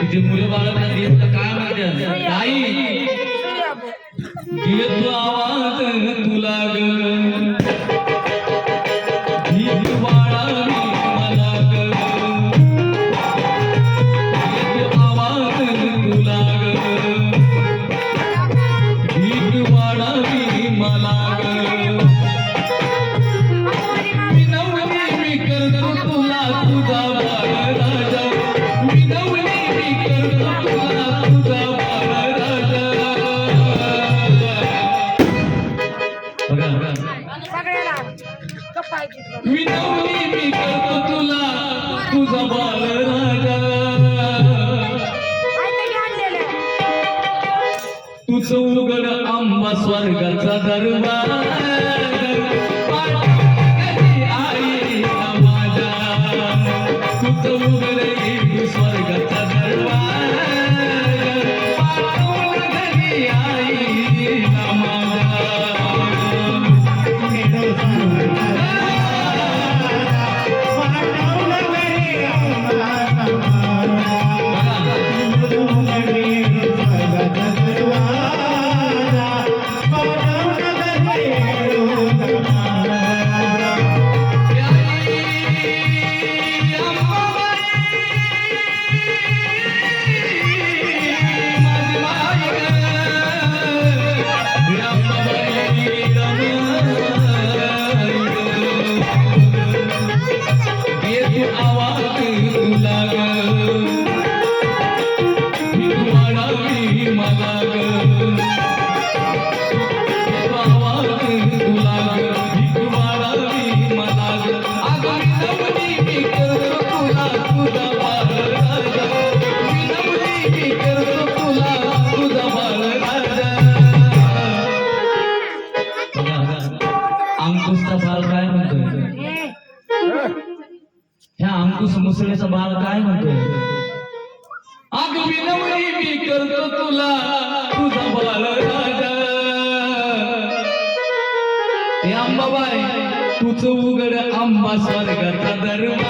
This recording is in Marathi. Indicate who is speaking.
Speaker 1: तिथे मुलं बाळांना देत काय म्हणते आई. देतो आवाज तुला ग. विनवणी मी करतो तुला. तुझा बाळ राजा. तुझ उघड आंबा स्वर्गाचा दरबार. आई ना माझ्या. तुझ उघड तू स्वर्गाचा दरबार. अंकुशचा बाळ काय म्हणतोय? ह्या अंकुश मुसळेचा बाळ काय म्हणतोय? अग विनवणी मी करतो तुला तुझा बाल राजा. हे अंबाबाई तुझ उघड आंबा स्वर्गाचा दरबार